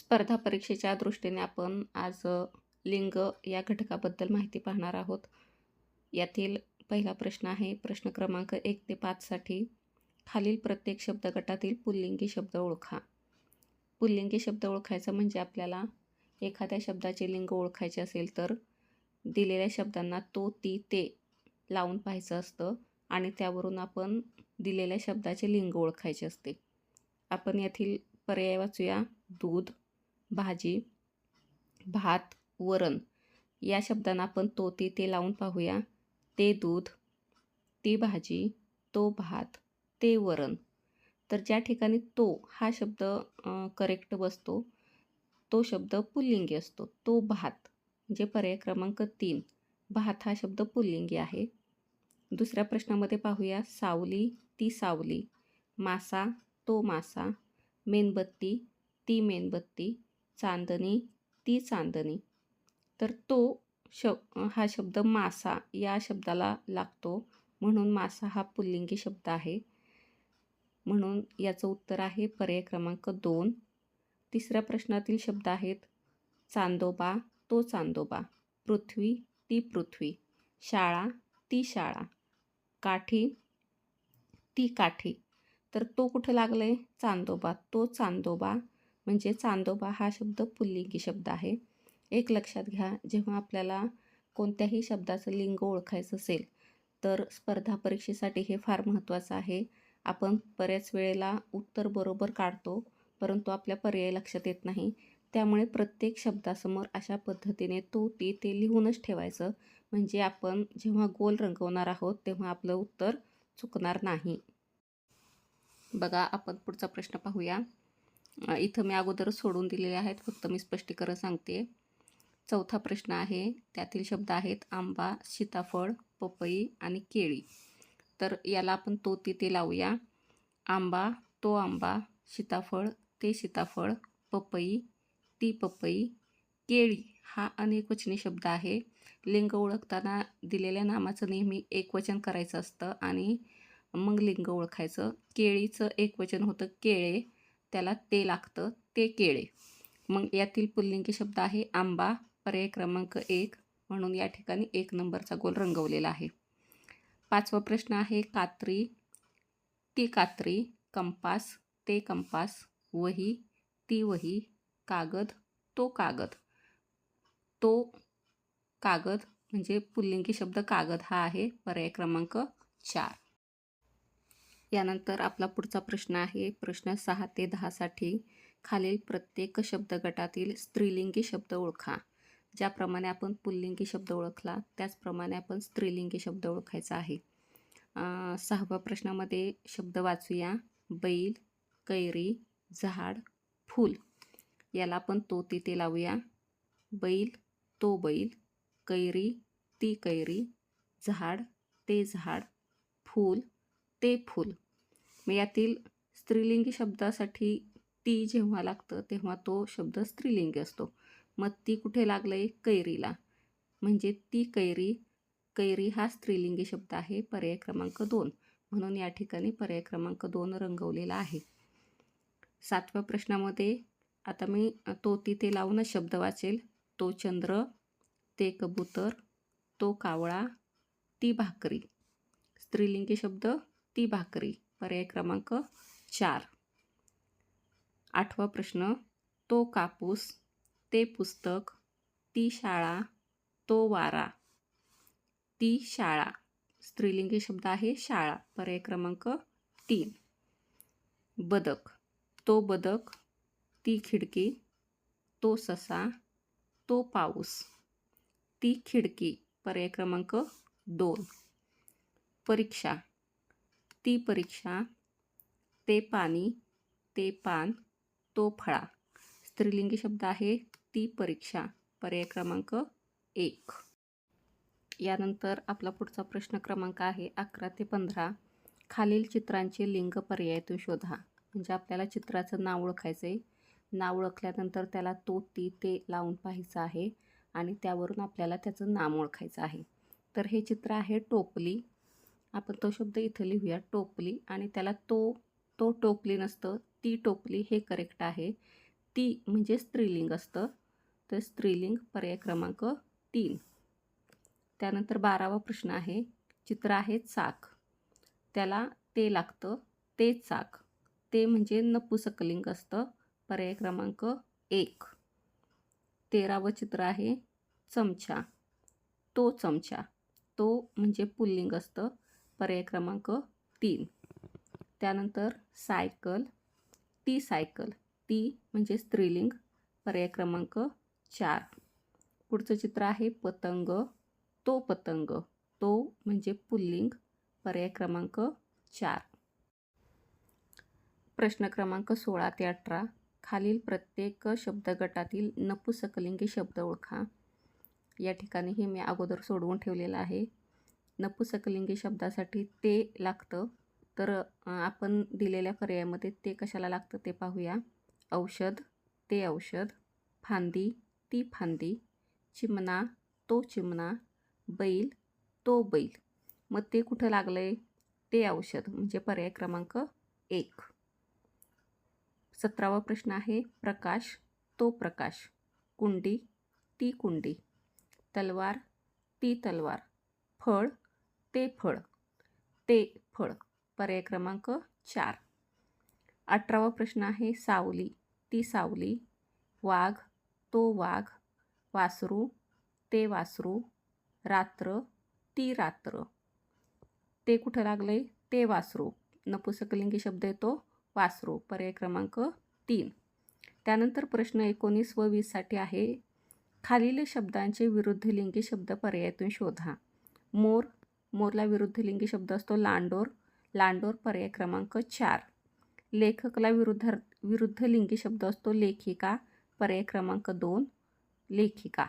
स्पर्धा परीक्षेच्या दृष्टीने आपण आज लिंग या घटकाबद्दल माहिती पाहणार आहोत. यातील पहिला प्रश्न आहे प्रश्न क्रमांक एक ते पाचसाठी खालील प्रत्येक शब्द गटातील पुल्लिंगी शब्द ओळखा. पुल्लिंगी शब्द ओळखायचा म्हणजे आपल्याला एखाद्या शब्दाचे लिंग ओळखायचे असेल तर दिलेल्या शब्दांना तो ती ते लावून पाहायचं असतं आणि त्यावरून आपण दिलेल्या शब्दाचे लिंग ओळखायचे असते. आपण यातील पर्याय वाचूया. दूध. भाजी भात वरण या शब्दांना आपण तो ती ते लावून पाहूया. ते दूध ती भाजी तो भात ते वरण. तर ज्या ठिकाणी तो हा शब्द करेक्ट बसतो तो शब्द पुल्लिंगी असतो. तो भात म्हणजे पर्याय क्रमांक तीन. भात हा शब्द पुल्लिंगी आहे. दुसऱ्या प्रश्नामध्ये पाहूया. सावली ती सावली. मासा तो मासा. मेणबत्ती ती मेणबत्ती. चांदणी ती चांदणी. तर तो श हा शब्द मासा या शब्दाला लागतो. म्हणून मासा हा पुल्लिंगी शब्द आहे. म्हणून याचं उत्तर आहे पर्याय क्रमांक दोन. तिसऱ्या प्रश्नातील शब्द आहेत चांदोबा तो चांदोबा. पृथ्वी ती पृथ्वी. शाळा ती शाळा. काठी ती काठी. तर तो कुठं लागलं आहे चांदोबा तो चांदोबा. म्हणजे चांदोबा हा शब्द पुल्लिंगी शब्द आहे. एक लक्षात घ्या जेव्हा आपल्याला कोणत्याही शब्दाचं लिंग ओळखायचं असेल तर स्पर्धा परीक्षेसाठी हे फार महत्त्वाचं आहे. आपण बऱ्याच वेळेला उत्तर बरोबर काढतो परंतु आपल्या पर्याय लक्षात येत नाही. त्यामुळे प्रत्येक शब्दासमोर अशा पद्धतीने तो ती ते लिहूनच ठेवायचं. म्हणजे आपण जेव्हा गोल रंगवणार आहोत तेव्हा आपलं उत्तर चुकणार नाही. बघा आपण पुढचा प्रश्न पाहूया. इथं मी अगोदरच सोडून दिलेले आहेत फक्त मी स्पष्टीकरण सांगते. चौथा प्रश्न आहे त्यातील शब्द आहेत आंबा सीताफळ पपई आणि केळी. तर याला आपण तो तिथे लावूया. आंबा तो आंबा सीताफळ ते सीताफळ पपई ती पपई केळी हा अनेकवचनी शब्द आहे. लिंग ओळखताना दिलेल्या नामाचं नेहमी एकवचन करायचं असतं आणि मग लिंग ओळखायचं. केळीचं एकवचन होतं केळे त्याला ते लागतं ते केळे. मग यातील पुल्लिंगी शब्द आहे आंबा पर्याय क्रमांक एक. म्हणून या ठिकाणी एक नंबरचा गोल रंगवलेला आहे. पाचवा प्रश्न आहे कात्री. ती कात्री कंपास ते कंपास वही ती वही कागद तो कागद. तो कागद म्हणजे पुल्लिंगी शब्द कागद हा आहे पर्याय क्रमांक चार. यानंतर आपला पुढचा प्रश्न आहे. प्रश्न सहा ते दहासाठी खालील प्रत्येक शब्द गटातील स्त्रीलिंगी शब्द ओळखा. ज्याप्रमाणे आपण पुल्लिंगी शब्द ओळखला त्याचप्रमाणे आपण स्त्रीलिंगी शब्द ओळखायचा आहे. सहाव्या प्रश्नामध्ये शब्द वाचूया. बैल कैरी झाड फूल. याला आपण तो तिथे लावूया. बैल तो बैल कैरी ती कैरी झाड ते झाड फूल ते फूल. मग यातील स्त्रीलिंगी शब्दासाठी ती जेव्हा लागतं तेव्हा तो शब्द स्त्रीलिंगी असतो. मग ती कुठे लागलं आहे कैरीला. म्हणजे ती कैरी कैरी हा स्त्रीलिंगी शब्द आहे पर्याय क्रमांक दोन. म्हणून या ठिकाणी पर्याय क्रमांक दोन रंगवलेला आहे. सातव्या प्रश्नामध्ये आता मी तो तिथे लावूनच शब्द वाचेल. तो चंद्र ते कबूतर तो कावळा ती भाकरी. स्त्रीलिंगी शब्द ती भाकरी. पर्याय क्रमांक चार. आठवा प्रश्न. तो कापूस ते पुस्तक ती शाळा तो वारा. ती शाळा. स्त्रीलिंगी शब्द आहे शाळा. पर्याय क्रमांक तीन. बदक. तो बदक ती खिडकी तो ससा तो पाऊस. ती खिडकी. पर्याय क्रमांक दोन. परीक्षा. ती परीक्षा ते पाणी ते पान तो फळा. स्त्रीलिंगी शब्द आहे ती परीक्षा. पर्याय क्रमांक एक. यानंतर आपला पुढचा प्रश्न क्रमांक आहे अकरा ते पंधरा. खालील चित्रांचे लिंग पर्यायातून शोधा. म्हणजे आपल्याला चित्राचं नाव ओळखायचं आहे नाव ओळखल्यानंतर त्याला तो ती ते लावून पाहायचं आहे आणि त्यावरून आपल्याला त्याचं नाम ओळखायचं आहे. तर हे चित्र आहे टोपली. आपण तो शब्द इथं लिहूया टोपली. आणि त्याला तो तो टोपली नसतं ती टोपली हे करेक्ट आहे. ती म्हणजे स्त्रीलिंग असतं. तर स्त्रीलिंग पर्याय क्रमांक तीन. त्यानंतर बारावा प्रश्न आहे. चित्र आहे चाक. त्याला ते लागतं ते चाक. ते म्हणजे नपुसकलिंग असतं. पर्याय क्रमांक एक. तेरावं चित्र आहे चमचा. तो चमचा. तो म्हणजे पुल्लिंग असतं. पर्याय क्रमांक तीन. त्यानंतर सायकल ती सायकल ती म्हणजे स्त्रीलिंग पर्याय क्रमांक चार. पुढचं चित्र आहे पतंग तो पतंग तो म्हणजे पुल्लिंग पर्याय क्रमांक चार. प्रश्न क्रमांक सोळा ते अठरा. खालील प्रत्येक शब्दगटातील नपुसकलिंगी शब्द ओळखा. या ठिकाणी हे मी अगोदर सोडवून ठेवलेलं आहे. नपुसकलिंगी शब्दासाठी ते लागतं. तर आपण दिलेल्या पर्यायामध्ये ते कशाला लागतं ते पाहूया. औषध ते औषध. फांदी ती फांदी. चिमणा तो चिमणा. बैल तो बैल. मग ते कुठं लागलं आहे ते औषध म्हणजे पर्याय क्रमांक एक. सतरावा प्रश्न आहे प्रकाश तो प्रकाश. कुंडी ती कुंडी. तलवार ती तलवार. फळ ते फळ. ते फळ. पर्याय क्रमांक चार. अठरावा प्रश्न आहे सावली. ती सावली वाघ तो वाघ वासरू ते वासरू रात्र ती रात्र. ते कुठं लागले? ते वासरू. नपुसकलिंगी शब्द येतो वासरू. पर्याय क्रमांक तीन. त्यानंतर प्रश्न एकोणीस व वीससाठी आहे खालील शब्दांचे विरुद्धलिंगी शब्द पर्यायातून शोधा. मोर मोरला विरुद्धलिंगी शब्द असतो लांडोर. लांडोर पर्याय क्रमांक चार. लेखकला विरुद्ध विरुद्धलिंगी शब्द असतो लेखिका. पर्याय क्रमांक दोन लेखिका.